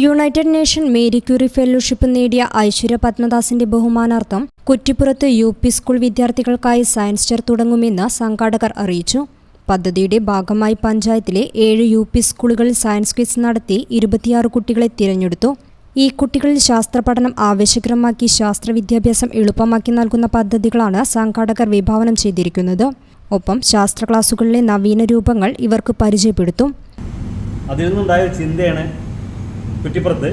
United Nation Marie Curie fellowship നേടിയ ഐശ്വര്യ പത്മദാസിന്റെ ബഹുമാനാർത്ഥം കുറ്റിപ്പുറത്ത് യു പി സ്കൂൾ വിദ്യാർത്ഥികൾക്കായി സയൻസ് ചെയർ തുടങ്ങുമെന്ന് സംഘാടകർ അറിയിച്ചു. പദ്ധതിയുടെ ഭാഗമായി പഞ്ചായത്തിലെ ഏഴ് യു പി സ്കൂളുകളിൽ സയൻസ് ക്വിസ് നടത്തി ഇരുപത്തിയാറ് കുട്ടികളെ തിരഞ്ഞെടുത്തു. ഈ കുട്ടികളിൽ ശാസ്ത്രപഠനം ആവേശകരമാക്കി ശാസ്ത്ര വിദ്യാഭ്യാസം എളുപ്പമാക്കി നൽകുന്ന പദ്ധതികളാണ് സംഘാടകർ വിഭാവനം ചെയ്തിരിക്കുന്നത്. ഒപ്പം ശാസ്ത്ര ക്ലാസുകളിലെ നവീന രൂപങ്ങൾ ഇവർക്ക് പരിചയപ്പെടുത്തും. അതിൽ നിന്നുണ്ടായ ചിന്തയാണ് കുറ്റിപ്പുറത്ത്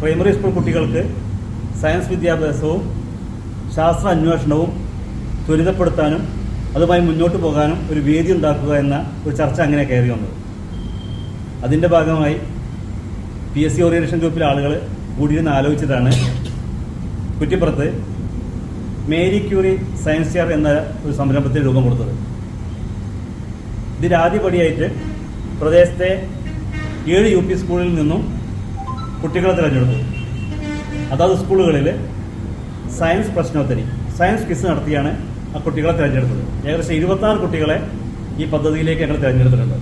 പ്രൈമറി സ്കൂൾ കുട്ടികൾക്ക് സയൻസ് വിദ്യാഭ്യാസവും ശാസ്ത്ര അന്വേഷണവും ത്വരിതപ്പെടുത്താനും അതുമായി മുന്നോട്ട് പോകാനും ഒരു വേദി ഉണ്ടാക്കുക എന്ന ഒരു ചർച്ച അങ്ങനെ കയറി വന്നത്. അതിന്റെ ഭാഗമായി പി എസ് സി ഓറിയന്റേഷൻ ഗ്രൂപ്പിലെ ആളുകൾ കൂടിയിരുന്ന് ആലോചിച്ചതാണ് കുറ്റിപ്പുറത്ത് മേരി ക്യൂറി സയൻസ് ചെയർ എന്ന ഒരു സംരംഭത്തിന് രൂപം കൊടുത്തത്. ഇതിന്റെ ആദ്യപടിയായിട്ട് പ്രദേശത്തെ ഏഴ് യു പി സ്കൂളിൽ നിന്നും കുട്ടികളെ തിരഞ്ഞെടുത്തു. അതാത് സ്കൂളുകളിൽ സയൻസ് പ്രശ്നോത്തരി സയൻസ് ക്വിസ് നടത്തിയാണ് ആ കുട്ടികളെ തിരഞ്ഞെടുത്തത്. ഏകദേശം ഇരുപത്താറ് കുട്ടികളെ ഈ പദ്ധതിയിലേക്ക് ഞങ്ങൾ തിരഞ്ഞെടുത്തിട്ടുണ്ട്.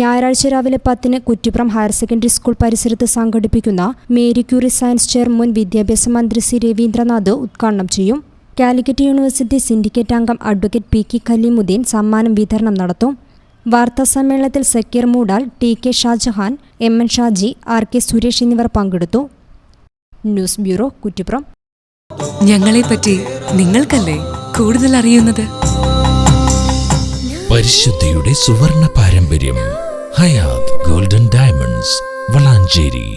ഞായറാഴ്ച രാവിലെ പത്തിന് കുറ്റിപ്പുറം ഹയർ സെക്കൻഡറി സ്കൂൾ പരിസരത്ത് സംഘടിപ്പിക്കുന്ന മേരി ക്യൂറി സയൻസ് ചെയർ മുൻ വിദ്യാഭ്യാസ മന്ത്രി സി രവീന്ദ്രനാഥ് ഉദ്ഘാടനം ചെയ്യും. കാലിക്കറ്റ് യൂണിവേഴ്സിറ്റി സിൻഡിക്കേറ്റ് അംഗം അഡ്വക്കേറ്റ് പി കെ സമ്മാനം വിതരണം നടത്തും. വാർത്താ സമ്മേളനത്തിൽ Zakir Moodal T K Shajahan M N Shaji R K Suresh എന്നിവർ പങ്കെടുത്തു. News bureau Kuttippuram. ഞങ്ങളെ പറ്റി നിങ്ങൾക്കല്ലേ കൂടുതൽ അറിയുന്നത്? പരിശുദ്ധിയുടെ സുവർണ പാരമ്പര്യം ഹയാത് ഗോൾഡൻ ഡയമണ്ട്സ് വളാഞ്ചേരി.